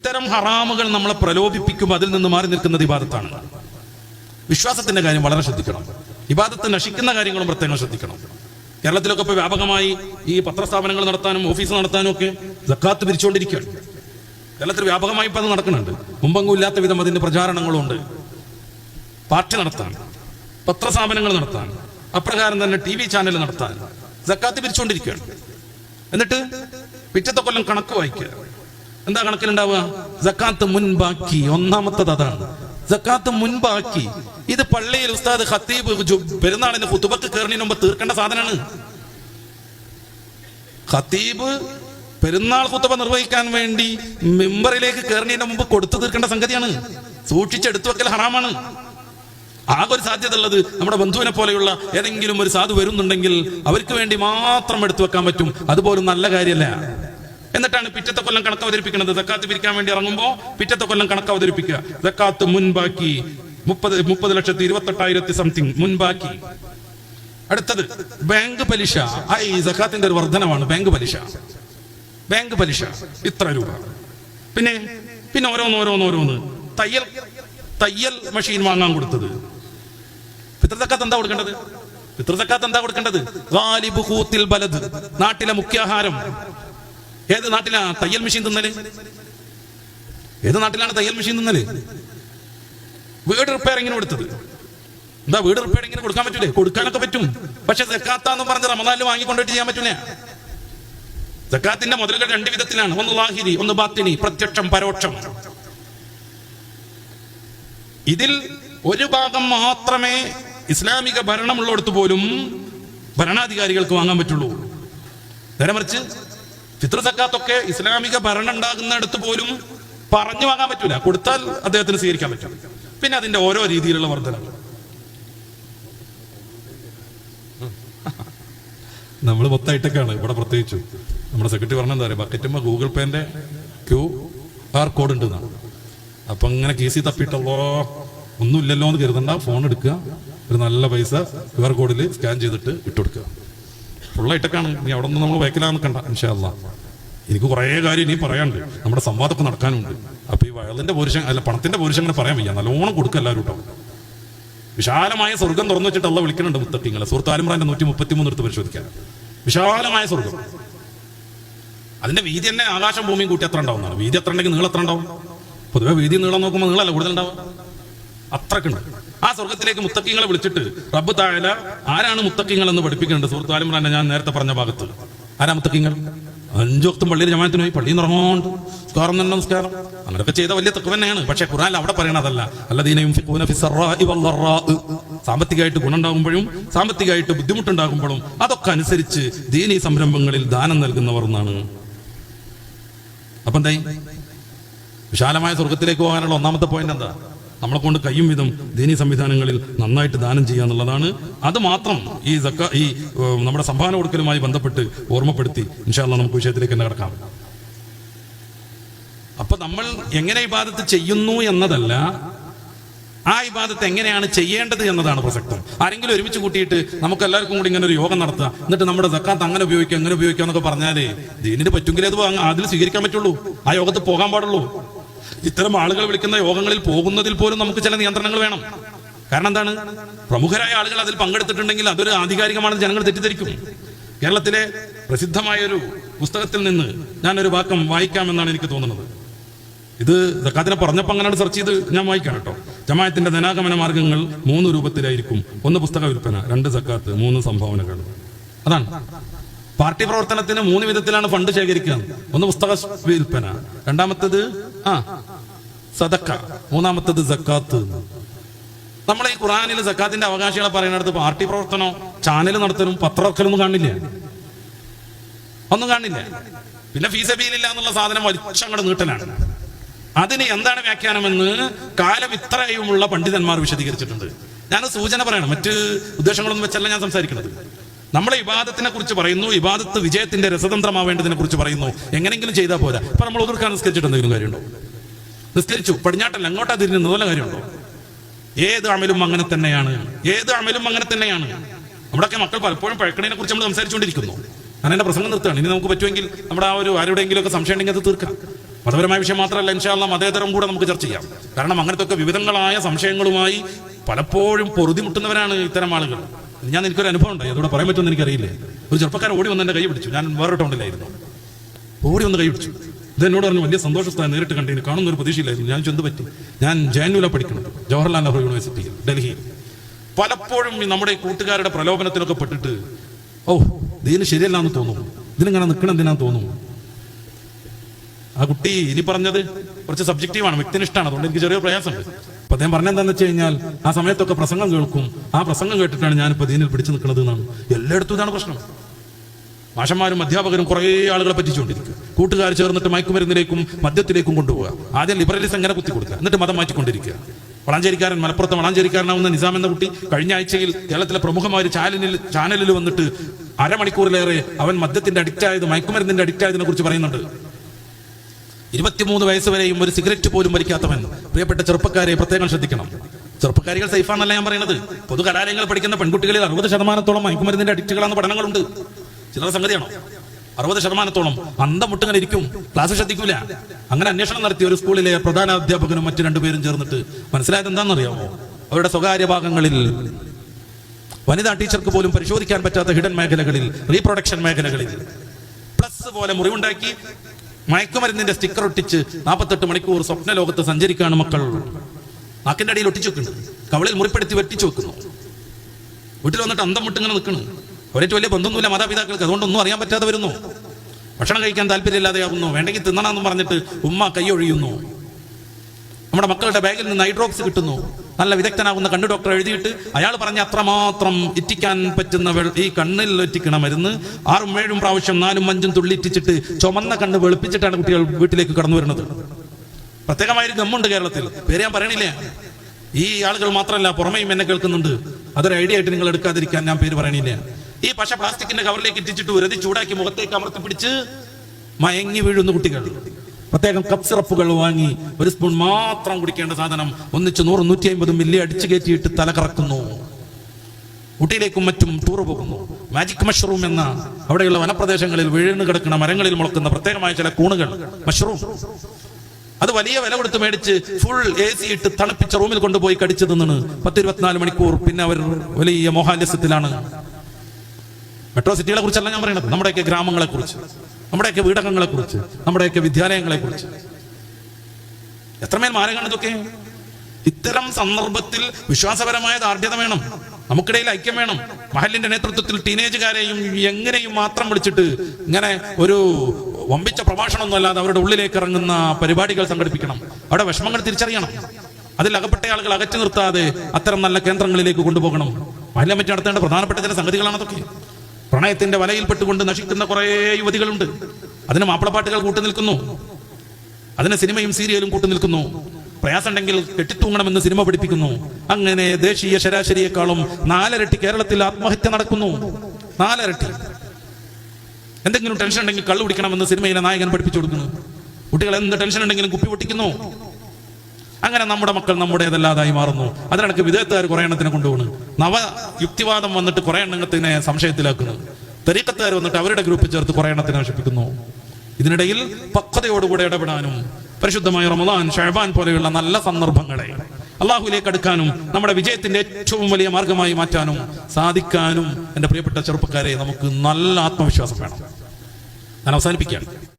ഇത്തരം ഹറാമുകൾ നമ്മളെ പ്രലോഭിപ്പിക്കുമ്പോൾ അതിൽ നിന്ന് മാറി നിൽക്കുന്നത് ഇബാദത്താണ്. വിശ്വാസത്തിന്റെ കാര്യം വളരെ ശ്രദ്ധിക്കണം. ഇബാദത്ത് നശിക്കുന്ന കാര്യങ്ങളും പ്രത്യേകം ശ്രദ്ധിക്കണം. കേരളത്തിലൊക്കെ ഇപ്പോൾ വ്യാപകമായി ഈ പത്രസ്ഥാപനങ്ങൾ നടത്താനും ഓഫീസ് നടത്താനും ഒക്കെ ജക്കാത്ത് പിരിച്ചുകൊണ്ടിരിക്കുകയാണ്. കേരളത്തിൽ വ്യാപകമായി ഇപ്പം അത് നടക്കുന്നുണ്ട്. മുമ്പെങ്ങും ഇല്ലാത്ത വിധം അതിന്റെ പ്രചാരണങ്ങളുണ്ട് പാർട്ടി നടത്താൻ പത്രസ്ഥാപനങ്ങൾ നടത്താൻ അപ്രകാരം തന്നെ ടി വി ചാനൽ നടത്താൻ ജക്കാത്ത് പിരിച്ചുകൊണ്ടിരിക്കുകയാണ്. എന്നിട്ട് പിറ്റത്തെ കൊല്ലം കണക്ക് വായിക്കുക. എന്താ കണക്കിലുണ്ടാവുക? ജക്കാത്ത് മുൻപാക്കി ഒന്നാമത്തത് അതാണ്. ജക്കാത്ത് മുൻപാക്കി ഇത് പള്ളിയിൽ ഉസ്താദ് ഖത്തീബ് പെരുന്നാളിന് കുത്തുബക്ക് കയറിന് മുമ്പ് തീർക്കേണ്ട സാധനമാണ്. ഖത്തീബ് പെരുന്നാൾ കുത്തുബ നിർവഹിക്കാൻ വേണ്ടി മെമ്പറിലേക്ക് കയറിന് മുമ്പ് കൊടുത്തു തീർക്കേണ്ട സംഗതിയാണ്. സൂക്ഷിച്ചെടുത്തു വെക്കൽ ഹറാമാണ്. ആകെ ഒരു സാധ്യത ഉള്ളത് നമ്മുടെ ബന്ധുവിനെ പോലെയുള്ള ഏതെങ്കിലും ഒരു സാധു വരുന്നുണ്ടെങ്കിൽ അവർക്ക് വേണ്ടി മാത്രം എടുത്തു വെക്കാൻ പറ്റും. അതുപോലും നല്ല കാര്യമല്ല. എന്നിട്ടാണ് പിറ്റത്തെ കൊല്ലം കണക്ക് അവതരിപ്പിക്കുന്നത്. സക്കാത്ത് പിരിക്കാൻ വേണ്ടി ഇറങ്ങുമ്പോൾ പിറ്റത്തെ കൊല്ലം കണക്ക് അവതരിപ്പിക്കുക. സക്കാത്ത് മുൻപാക്കി മുപ്പത് മുപ്പത് ലക്ഷത്തി ഇരുപത്തെട്ടായിരത്തി സംതിങ് മുൻപാക്കി. അടുത്തത് ബാങ്ക് പലിശ. ആ ഈ സക്കാത്തിന്റെ ഒരു വർധനമാണ് ബാങ്ക് പലിശ. ബാങ്ക് പലിശ. ഇത്ര രൂപ. പിന്നെ പിന്നെ ഓരോന്ന് ഓരോന്ന് ഓരോന്ന്. തയ്യൽ തയ്യൽ മെഷീൻ വാങ്ങാൻ കൊടുത്തത്. പിതൃതക്കാത്ത് എന്താ കൊടുക്കേണ്ടത്? പിതൃതക്കാത്ത് എന്താ കൊടുക്കേണ്ടത്? നാട്ടിലെ മുഖ്യാഹാരം. ഏത് നാട്ടിലാ തയ്യൽ മെഷീൻ തിന്നൽ? ഏത് നാട്ടിലാണ് തയ്യൽ മെഷീൻ തിന്നൽ? വീട് റിപ്പയറിങ്ങിന് കൊടുത്തത്? എന്താ വീട് റിപ്പയറിങ്ങിന് കൊടുക്കാൻ പറ്റൂലേ? കൊടുക്കാനൊക്കെ പറ്റും. പക്ഷെ സക്കാത്താന്ന് പറഞ്ഞ് റമദാനിൽ വാങ്ങിക്കൊണ്ടിട്ട് ചെയ്യാൻ പറ്റൂലേ? സക്കാത്തിന്റെ മുതലുകൾ രണ്ട് വിധത്തിലാണ്. ഒന്ന് ലാഹിരി ഒന്ന് ബാത്തിനി പ്രത്യക്ഷം പരോക്ഷം. ഇതിൽ ഒരു ഭാഗം മാത്രമേ ഇസ്ലാമിക ഭരണമുള്ളിടത്ത് പോലും ഭരണാധികാരികൾക്ക് വാങ്ങാൻ പറ്റുള്ളൂ. നേരെ മറിച്ച് ഫിത്ര സക്കാത്തൊക്കെ ഇസ്ലാമിക ഭരണം ഉണ്ടാകുന്നിടത്ത് പോലും പറഞ്ഞു വാങ്ങാൻ പറ്റൂല. കൊടുത്താൽ അദ്ദേഹത്തിന് സ്വീകരിക്കാൻ പറ്റും. പിന്നെ അതിന്റെ ഓരോ രീതിയിലുള്ള വർധനവ് നമ്മൾ മൊത്തമായിട്ടൊക്കെയാണ് ഇവിടെ പ്രത്യേകിച്ചു. നമ്മുടെ സെക്രട്ടറി പറഞ്ഞ എന്താ പറയുക? ബക്കറ്റുമ്പോ ഗൂഗിൾ പേന്റെ ക്യൂ ആർ കോഡ് ഉണ്ട് എന്നാണ് അപ്പൊ ഇങ്ങനെ കേസി ഒന്നും ഒന്നുമില്ലല്ലോ എന്ന് കരുതണ്ട. ഫോൺ എടുക്കുക. ഒരു നല്ല പൈസ ക്യു ആർ കോഡിൽ സ്കാൻ ചെയ്തിട്ട് ഇട്ടുകൊടുക്കുക ഫുള്ളായിട്ടൊക്കെയാണ് നീ അവിടെ നിന്ന് നമ്മൾ വയ്ക്കലാന്ന് കണ്ട ഇൻഷാല്ല എനിക്ക് കുറേ കാര്യം ഇനി പറയാനുണ്ട്. നമ്മുടെ സംവാദമൊക്കെ നടക്കാനുണ്ട്. അപ്പോൾ ഈ വയലിന്റെ പുരുഷൻ അല്ല പണത്തിന്റെ പുരുഷൻ അങ്ങനെ പറയാൻ വയ്യ. നല്ലോണം കൊടുക്കുക എല്ലാവരും കേട്ടോ. വിശാലമായ സ്വർഗം തുറന്നു വെച്ചിട്ട് അള്ള വിളിക്കുന്നുണ്ട് മുത്തട്ടിങ്ങളെ. സുഹൃത്ത് ആലിമ്രാന്റെ നൂറ്റി മുപ്പത്തി മൂന്ന് എടുത്ത് പരിശോധിക്കാൻ വിശാലമായ സ്വർഗം അതിന്റെ വീതി തന്നെ ആകാശം ഭൂമിയും കൂട്ടി എത്ര ഉണ്ടാവുന്നതാണ് വീതി എത്ര ഉണ്ടെങ്കിൽ നീളം എത്ര ഉണ്ടാവും? പൊതുവെ വീതി നീളം നോക്കുമ്പോൾ നീളല്ല കൂടുതലുണ്ടാവും അത്രക്കുണ്ട് ആ സ്വർഗത്തിലേക്ക് മുത്തക്കിങ്ങളെ വിളിച്ചിട്ട് റബ്ബ് താഴല ആരാണ് മുത്തക്കിങ്ങൾ എന്ന് പഠിപ്പിക്കുന്നുണ്ട്? സുഹൃത്ത് ആലിമ്രാന്റെ ഞാൻ നേരത്തെ പറഞ്ഞ ഭാഗത്ത്. ആരാ മുത്തക്കിങ്ങൾ? അഞ്ചു വക്തും പള്ളിയിൽ ജമാനത്തിന് പോയി പള്ളിയിൽ നിന്ന് ഇറങ്ങുന്നുണ്ട്. നമസ്കാരം തന്നെ നമസ്കാരം അങ്ങനെയൊക്കെ ചെയ്ത വലിയ തെക്ക് തന്നെയാണ്. പക്ഷെ ഖുറാൻ അവിടെ പറയണതല്ല അല്ലദീനയും സാമ്പത്തികമായിട്ട് ഗുണമുണ്ടാകുമ്പോഴും സാമ്പത്തികമായിട്ട് ബുദ്ധിമുട്ടുണ്ടാകുമ്പോഴും അതൊക്കെ അനുസരിച്ച് ദീനീ സംരംഭങ്ങളിൽ ദാനം നൽകുന്നവർ എന്നാണ് അപ്പൊ എന്തായി വിശാലമായ സ്വർഗത്തിലേക്ക് പോകാനുള്ള ഒന്നാമത്തെ പോയിന്റ് എന്താ? നമ്മളെ കൊണ്ട് കയ്യും വിധം ദീനീ സംവിധാനങ്ങളിൽ നന്നായിട്ട് ദാനം ചെയ്യുക എന്നുള്ളതാണ്. അത് മാത്രം ഈ സക്ക ഈ നമ്മുടെ സംഭാവന കൊടുക്കലുമായി ബന്ധപ്പെട്ട് ഓർമ്മപ്പെടുത്തി ഇൻഷാല്ല നമുക്ക് വിഷയത്തിലേക്ക് തന്നെ കിടക്കാം. അപ്പൊ നമ്മൾ എങ്ങനെ ഇബാദത്ത് ചെയ്യുന്നു എന്നതല്ല ആ ഇബാദത്ത് എങ്ങനെയാണ് ചെയ്യേണ്ടത് എന്നതാണ് പ്രസക്തം. ആരെങ്കിലും ഒരുമിച്ച് കൂട്ടിയിട്ട് നമുക്ക് എല്ലാവർക്കും കൂടി ഇങ്ങനെ ഒരു യോഗം നടത്തുക എന്നിട്ട് നമ്മുടെ സക്കാത്ത് അങ്ങനെ ഉപയോഗിക്കുക അങ്ങനെ ഉപയോഗിക്കുക എന്നൊക്കെ പറഞ്ഞാലേ ദീനിന് പറ്റുമെങ്കിലേ അത് അതിൽ സ്വീകരിക്കാൻ പറ്റുള്ളൂ. ആ യോഗത്തിൽ പോകാൻ പാടുള്ളൂ. ഇത്തരം ആളുകൾ വിളിക്കുന്ന യോഗങ്ങളിൽ പോകുന്നതിൽ പോലും നമുക്ക് ചില നിയന്ത്രണങ്ങൾ വേണം. കാരണം എന്താണ്? പ്രമുഖരായ ആളുകൾ അതിൽ പങ്കെടുത്തിട്ടുണ്ടെങ്കിൽ അതൊരു ആധികാരികമാണെന്ന് ജനങ്ങൾ തെറ്റിദ്ധരിക്കും. കേരളത്തിലെ പ്രസിദ്ധമായ ഒരു പുസ്തകത്തിൽ നിന്ന് ഞാനൊരു വാക്കം വായിക്കാമെന്നാണ് എനിക്ക് തോന്നുന്നത്. ഇത് സക്കാത്തിനെ പറഞ്ഞപ്പോൾ അങ്ങനെയാണ് സെർച്ച് ചെയ്ത് ഞാൻ വായിക്കാം കേട്ടോ ജമായത്തിന്റെ ധനാഗമന മാർഗങ്ങൾ മൂന്ന് രൂപത്തിലായിരിക്കും. ഒന്ന് പുസ്തക വിൽപ്പന രണ്ട് സക്കാത്ത് മൂന്ന് സംഭാവനകൾ. അതാണ്. പാർട്ടി പ്രവർത്തനത്തിന് മൂന്ന് വിധത്തിലാണ് ഫണ്ട് ശേഖരിക്കുക ഒന്ന് പുസ്തക വിൽപ്പന രണ്ടാമത്തത് സദക്ക. മൂന്നാമത്തത് സക്കാത്ത് നമ്മൾ ഈ ഖുറാനിൽ സക്കാത്തിന്റെ അവകാശികളെ പറയുന്നിടത്ത് പാർട്ടി പ്രവർത്തനോ ചാനൽ നടത്തലും പത്രമൊന്നും കാണില്ല. ഒന്നും കാണില്ല. പിന്നെ ഫീസബീലില്ല എന്നുള്ള സാധനം വലിച്ചങ്ങടെ നീട്ടലാണ്. അതിന് എന്താണ് വ്യാഖ്യാനമെന്ന് കാലം ഇത്രയുമുള്ള പണ്ഡിതന്മാർ വിശദീകരിച്ചിട്ടുണ്ട്. ഞാൻ സൂചന പറയണം. മറ്റ് ഉദ്ദേശങ്ങളൊന്നും വെച്ചല്ല ഞാൻ സംസാരിക്കുന്നത് നമ്മളെ ഇബാദത്തിനെ കുറിച്ച് പറയുന്നു ഇബാദത്ത് വിജയത്തിന്റെ രസതന്ത്രമാവേണ്ടതിനെ കുറിച്ച് പറയുന്നു. എങ്ങനെങ്കിലും ചെയ്താൽ പോരാ. ഇപ്പൊ നമ്മൾ ഒതുക്കാൻ നിസ്കരിച്ചിട്ട് എന്തെങ്കിലും കാര്യമുണ്ടോ? നിസ്കരിച്ചു. പടിഞ്ഞാട്ടല്ല അങ്ങോട്ടാ തിരിഞ്ഞു നല്ല കാര്യമുണ്ടോ? ഏത് അമലും അങ്ങനെ തന്നെയാണ്. ഏത് അമലും അങ്ങനെ തന്നെയാണ്. നമ്മുടെയൊക്കെ മക്കൾ പലപ്പോഴും പഴക്കണിനെ കുറിച്ച് നമ്മൾ സംസാരിച്ചുകൊണ്ടിരിക്കുന്നു. ഞാൻ എന്റെ പ്രസംഗം നിർത്തുകയാണ്. ഇനി നമുക്ക് പറ്റുമെങ്കിൽ നമ്മുടെ ആ ഒരു ആരുടെയെങ്കിലും ഒക്കെ സംശയം ഉണ്ടെങ്കിൽ അത് തീർക്കാം. മതപരമായ വിഷയം മാത്രമല്ല ഇൻഷാല്ല മതേതരം കൂടെ നമുക്ക് ചർച്ച ചെയ്യാം. കാരണം അങ്ങനത്തെ ഒക്കെ വിവിധങ്ങളായ സംശയങ്ങളുമായി പലപ്പോഴും പൊറുതിമുട്ടുന്നവരാണ് ഇത്തരം ആളുകൾ. ഞാൻ എനിക്കൊരു അനുഭവം ഉണ്ടായി. അതോടെ പറയാൻ പറ്റുമെന്ന് എനിക്കറിയില്ലേ. ഒരു ചെറുപ്പക്കാരൻ ഓടി വന്ന് എന്റെ കൈ പിടിച്ചു. ഞാൻ വേറെ ടൗണിലായിരുന്നു. ഓടി വന്ന് കൈ പിടിച്ചു. ഇത് എന്നോട് പറഞ്ഞു വലിയ സന്തോഷസ്ഥാനം നേരിട്ട് കണ്ടതിന് കാണുന്ന ഒരു പ്രതീക്ഷയിലായിരുന്നു ഞാൻ ചെന്ത് പറ്റി? ഞാൻ ജാനുല പഠിക്കുന്നത് ജവഹർലാൽ നെഹ്റു യൂണിവേഴ്സിറ്റി ഡൽഹിയിൽ. പലപ്പോഴും നമ്മുടെ കൂട്ടുകാരുടെ പ്രലോഭനത്തിലൊക്കെ പെട്ടിട്ട് ഓ ഇതിന് ശരിയല്ല എന്ന് തോന്നുന്നു ഇതിനിങ്ങനെ നിൽക്കണം എന്തിനാന്ന് തോന്നുന്നു ആ കുട്ടി ഇനി പറഞ്ഞത് കുറച്ച് സബ്ജക്റ്റീവാണ് വ്യക്തിനിഷ്ഠമാണ് അതുകൊണ്ട് എനിക്ക് ചെറിയ പ്രയാസമുണ്ട്. അപ്പൊ അദ്ദേഹം പറഞ്ഞെന്താന്ന് വെച്ച് കഴിഞ്ഞാൽ ആ സമയത്തൊക്കെ പ്രസംഗം കേൾക്കും. ആ പ്രസംഗം കേട്ടിട്ടാണ് ഞാനിപ്പോ ദീനിൽ പിടിച്ചു നിൽക്കുന്നത് എന്നാണ്. എല്ലായിടത്തും ഇതാണ് പ്രശ്നം. മാഷന്മാരും അധ്യാപകരും കുറേ ആളുകളെ പറ്റിച്ചുകൊണ്ടിരിക്കും. കൂട്ടുകാർ ചേർന്നിട്ട് മയക്കുമരുന്നിലേക്കും മദ്യത്തിലേക്കും കൊണ്ടുപോവുക. ആദ്യം ലിബറലിസം ഇങ്ങനെ കുത്തി കൊടുക്കുക. എന്നിട്ട് മതം മാറ്റിക്കൊണ്ടിരിക്കുക. വളാഞ്ചേരിക്കാരൻ മലപ്പുറത്ത് വളാഞ്ചേരിക്കാരനാവുന്ന നിസാം എന്ന കുട്ടി കഴിഞ്ഞ ആഴ്ചയിൽ കേരളത്തിലെ പ്രമുഖമായ ചാനലിൽ ചാനലിൽ വന്നിട്ട് അരമണിക്കൂറിലേറെ അവൻ മദ്യത്തിന്റെ അഡിക്റ്റായത് മയക്കുമരുന്നിന്റെ അഡിക്റ്റായതിനെ കുറിച്ച് പറയുന്നുണ്ട്. ഇരുപത്തിമൂന്ന് വയസ്സ് വരെയും ഒരു സിഗരറ്റ് പോലും വലിക്കാത്തവൻ. പ്രിയപ്പെട്ട ചെറുപ്പക്കാരെ പ്രത്യേകം ശ്രദ്ധിക്കണം. ചെറുപ്പക്കാരികൾ സൈഫാണെന്നല്ല ഞാൻ പറയുന്നത്. പൊതു കലാലയങ്ങൾ പഠിക്കുന്ന പെൺകുട്ടികളിൽ അറുപത് ശതമാനത്തോളം മയക്കുമരുന്നിന്റെ അഡിക്റ്റുകളാണ് പഠനങ്ങളുണ്ട്. ചില്ലറ സംഗതിയാണോ? അറുപത് ശതമാനത്തോളം അന്തം മുട്ടിങ്ങനെ ഇരിക്കും. ക്ലാസ് ശ്രദ്ധിക്കൂല. അങ്ങനെ അന്വേഷണം നടത്തി ഒരു സ്കൂളിലെ പ്രധാന അധ്യാപകനും മറ്റു രണ്ടുപേരും ചേർന്നിട്ട് മനസ്സിലായത് എന്താണെന്നറിയാമോ? അവരുടെ സ്വകാര്യ ഭാഗങ്ങളിൽ വനിതാ ടീച്ചർക്ക് പോലും പരിശോധിക്കാൻ പറ്റാത്ത ഹിഡൻ മേഖലകളിൽ റീപ്രൊഡക്ഷൻ മേഖലകളിൽ. പ്ലസ് പോലെ മുറിവുണ്ടാക്കി. മയക്കുമരുന്നിന്റെ സ്റ്റിക്കർ ഒട്ടിച്ച് നാൽപ്പത്തെട്ട് മണിക്കൂർ സ്വപ്ന ലോകത്ത് സഞ്ചരിക്കാണ് മക്കൾ. നാക്കിന്റെ അടിയിൽ ഒട്ടിച്ചു വെക്കുന്നു. കവളിൽ മുറിപ്പെടുത്തി വെട്ടിച്ചു വെക്കുന്നു. വീട്ടിൽ വന്നിട്ട് അന്തം വിട്ടിങ്ങനെ നിൽക്കുന്നു. അവരേറ്റ് വലിയ ബന്ധമൊന്നുമില്ല മാതാപിതാക്കൾക്ക്. അതുകൊണ്ടൊന്നും അറിയാൻ പറ്റാതെ വരുന്നു. ഭക്ഷണം കഴിക്കാൻ താല്പര്യമില്ലാതെയാവുന്നു വേണ്ടെങ്കിൽ തിന്നണമെന്ന് പറഞ്ഞിട്ട് ഉമ്മ കൈ ഒഴിയുന്നു. നമ്മുടെ മക്കളുടെ ബാഗിൽ നിന്ന് ഹൈഡ്രോക്സ് കിട്ടുന്നു. നല്ല വിദഗ്ധനാകുന്ന കണ്ണു ഡോക്ടർ എഴുതിയിട്ട് അയാൾ പറഞ്ഞ അത്രമാത്രം ഇറ്റിക്കാൻ പറ്റുന്ന ഈ കണ്ണിൽ ഇറ്റിക്കണ മരുന്ന് ആറും ഏഴും പ്രാവശ്യം നാലും അഞ്ചും തുള്ളി ഇറ്റിച്ചിട്ട് ചുമന്ന കണ്ണ് വെളുപ്പിച്ചിട്ടാണ് കുട്ടികൾ വീട്ടിലേക്ക് കടന്നു വരുന്നത്. പ്രത്യേകമായൊരു ഗമ്മുണ്ട് കേരളത്തിൽ. പേര് ഞാൻ പറയണില്ലേ? ഈ ആളുകൾ മാത്രമല്ല പുറമേയും എന്നെ കേൾക്കുന്നുണ്ട്. അതൊരു ഐഡിയ ആയിട്ട് നിങ്ങൾ എടുക്കാതിരിക്കാൻ ഞാൻ പേര് പറയണില്ല. ഈ പശ പ്ലാസ്റ്റിക്കിന്റെ കവറിലേക്ക് ഇറ്റിച്ചിട്ട് ഉരതി ചൂടാക്കി മുഖത്തേക്ക് അമർത്തി പിടിച്ച് മയങ്ങി വീഴുന്ന കുട്ടികൾ. പ്രത്യേകം കപ്പ് സിറപ്പുകൾ വാങ്ങി ഒരു സ്പൂൺ മാത്രം കുടിക്കേണ്ട സാധനം ഒന്നിച്ച് നൂറ് നൂറ്റി അമ്പത് മില്ലി അടിച്ചു കയറ്റിയിട്ട് തല കറക്കുന്നു. ഊട്ടിയിലേക്കും മറ്റും ടൂർ പോകുന്നു. മാജിക് മഷ്റൂം എന്ന അവിടെയുള്ള വനപ്രദേശങ്ങളിൽ വീഴുന്നു കിടക്കുന്ന മരങ്ങളിൽ മുളക്കുന്ന പ്രത്യേകമായ ചില കൂണുകൾ മഷ്റൂം അത് വലിയ വില കൊടുത്ത് മേടിച്ച് ഫുൾ എ സി ഇട്ട് തണുപ്പിച്ച റൂമിൽ കൊണ്ടുപോയി കടിച്ചു തിന്നാണ് പത്ത് ഇരുപത്തിനാല് മണിക്കൂർ. പിന്നെ അവർ വലിയ മോഹാലസ്യത്തിലാണ്. മെട്രോ സിറ്റികളെ കുറിച്ചല്ല ഞാൻ പറയുന്നത് നമ്മുടെയൊക്കെ ഗ്രാമങ്ങളെ കുറിച്ച്. നമ്മുടെയൊക്കെ വീടകങ്ങളെ കുറിച്ച് നമ്മുടെയൊക്കെ വിദ്യാലയങ്ങളെ കുറിച്ച് എത്രമേൽ മാരകമാണ് ഇതൊക്കെ ഇത്തരം സന്ദർഭത്തിൽ വിശ്വാസപരമായ ദാർഢ്യത വേണം. നമുക്കിടയിൽ ഐക്യം വേണം. മഹലിന്റെ നേതൃത്വത്തിൽ ടീനേജുകാരെയും എങ്ങനെയും മാത്രം വിളിച്ചിട്ട് ഇങ്ങനെ ഒരു വമ്പിച്ച പ്രഭാഷണം ഒന്നുമല്ലാതെ അവരുടെ ഉള്ളിലേക്ക് ഇറങ്ങുന്ന പരിപാടികൾ സംഘടിപ്പിക്കണം. അവിടെ വിഷമങ്ങൾ തിരിച്ചറിയണം. അതിൽ അകപ്പെട്ട ആളുകൾ അകറ്റി നിർത്താതെ അത്തരം നല്ല കേന്ദ്രങ്ങളിലേക്ക് കൊണ്ടുപോകണം. മഹിള പറ്റി നടത്തേണ്ട പ്രധാനപ്പെട്ട ചില സംഗതികളാണ് അതൊക്കെ. പ്രണയത്തിന്റെ വലയിൽപ്പെട്ടുകൊണ്ട് നശിക്കുന്ന കുറേ യുവതികളുണ്ട്. അതിന് മാപ്പിളപ്പാട്ടുകൾ കൂട്ടു നിൽക്കുന്നു. അതിന് സിനിമയും സീരിയലും കൂട്ടു നിൽക്കുന്നു. പ്രയാസമുണ്ടെങ്കിൽ കെട്ടിത്തൂങ്ങണമെന്ന് സിനിമ പഠിപ്പിക്കുന്നു. അങ്ങനെ ദേശീയ ശരാശരിയെക്കാളും നാലരട്ടി കേരളത്തിൽ ആത്മഹത്യ നടക്കുന്നു. നാലരട്ടി. എന്തെങ്കിലും ടെൻഷൻ ഉണ്ടെങ്കിൽ കള്ളു കുടിക്കണമെന്ന് സിനിമയിലെ നായകൻ പഠിപ്പിച്ചു കൊടുക്കുന്നു. കുട്ടികൾ എന്ത് ടെൻഷൻ ഉണ്ടെങ്കിലും കുപ്പി പൊട്ടിക്കുന്നു. അങ്ങനെ നമ്മുടെ മക്കൾ നമ്മുടേതല്ലാതായി മാറുന്നു. അതിനിടയ്ക്ക് വിദേഹത്തുകാർ കുറെ എണ്ണത്തിനെ കൊണ്ടുപോകുന്നു നവ യുക്തിവാദം വന്നിട്ട് കുറെ എണ്ണത്തിനെ സംശയത്തിലാക്കുന്നു. തെരീക്കത്തുകാർ വന്നിട്ട് അവരുടെ ഗ്രൂപ്പിൽ ചേർത്ത് കുറെ എണ്ണത്തിനെ നശിപ്പിക്കുന്നു. ഇതിനിടയിൽ പക്വതയോടുകൂടെ ഇടപെടാനും പരിശുദ്ധമായ റമദാൻ ഷഹബാൻ പോലെയുള്ള നല്ല സന്ദർഭങ്ങളെ അള്ളാഹുലേക്ക് അടുക്കാനും നമ്മുടെ വിജയത്തിന്റെ ഏറ്റവും വലിയ മാർഗമായി മാറ്റാനും സാധിക്കാനും എന്റെ പ്രിയപ്പെട്ട ചെറുപ്പക്കാരെ നമുക്ക് നല്ല ആത്മവിശ്വാസം വേണം. ഞാൻ അവസാനിപ്പിക്കുകയാണ്.